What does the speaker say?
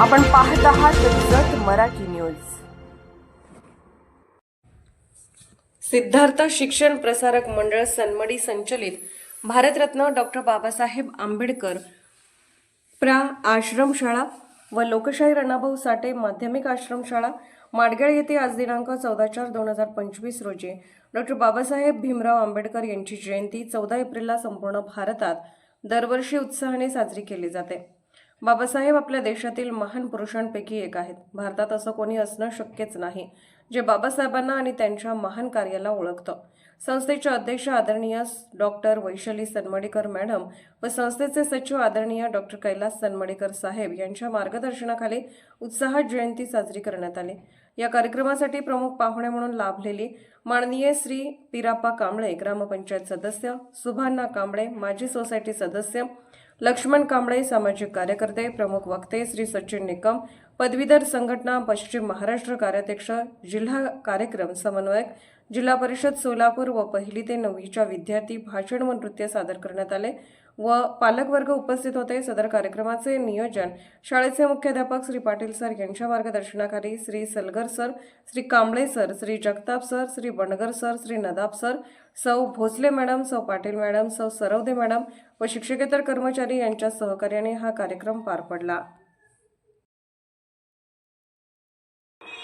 आपण पाहत आहात जत मराठी न्यूज. सिद्धार्थ शिक्षण प्रसारक मंडळ सन्मडी संचलित भारतरत्न डॉक्टर बाबासाहेब आंबेडकर प्रा आश्रमशाळा व लोकशाही रणाभाऊ साठे माध्यमिक आश्रमशाळा माडगेळ येथे आज दिनांक चौदा चार दोन हजार पंचवीस रोजी डॉक्टर बाबासाहेब भीमराव आंबेडकर यांची जयंती चौदा एप्रिलला संपूर्ण भारतात दरवर्षी उत्साहाने साजरी केली जाते. बाबासाहेब आपल्या देशातील महान पुरुषांपैकी एक आहेत. भारतात असं कोणी असणं शक्यच नाही. जे बाबासाहेबांना आणि त्यांच्या महान कार्याला ओळखतं. संस्थेचे अध्यक्ष आदरणीय डॉक्टर वैशाली सनमडीकर मॅडम व संस्थेचे सचिव आदरणीय डॉक्टर कैलास सनमडीकर साहेब यांच्या मार्गदर्शनाखाली उत्साहात जयंती साजरी करण्यात आली. या कार्यक्रमासाठी प्रमुख पाहुणे म्हणून लाभलेली माननीय श्री पिराप्पा कांबळे ग्रामपंचायत सदस्य सुभान्ना कांबळे माजी सोसायटी सदस्य लक्ष्मण कांबळे सामाजिक कार्यकर्ते प्रमुख वक्ते श्री सचिन निकम पदवीधर संघटना पश्चिम महाराष्ट्र कार्याध्यक्ष जिल्हा कार्यक्रम समन्वयक जिल्हा परिषद सोलापूर व पहिली ते नववीच्या विद्यार्थी भाषण व नृत्य सादर करण्यात आले व पालकवर्ग उपस्थित होते. सदर कार्यक्रमाचे नियोजन शाळेचे मुख्याध्यापक श्री पाटील सर यांच्या मार्गदर्शनाखाली Shri Salgar sir Shri Kamble sir Shri Jagtap sir Shri Bandgar sir Shri Nadab sir Sau Bhosale madam सौ पाटील मॅडम सौ सरवदे मॅडम व शिक्षकेतर कर्मचारी यांच्या सहकार्याने हा कार्यक्रम पार पडला.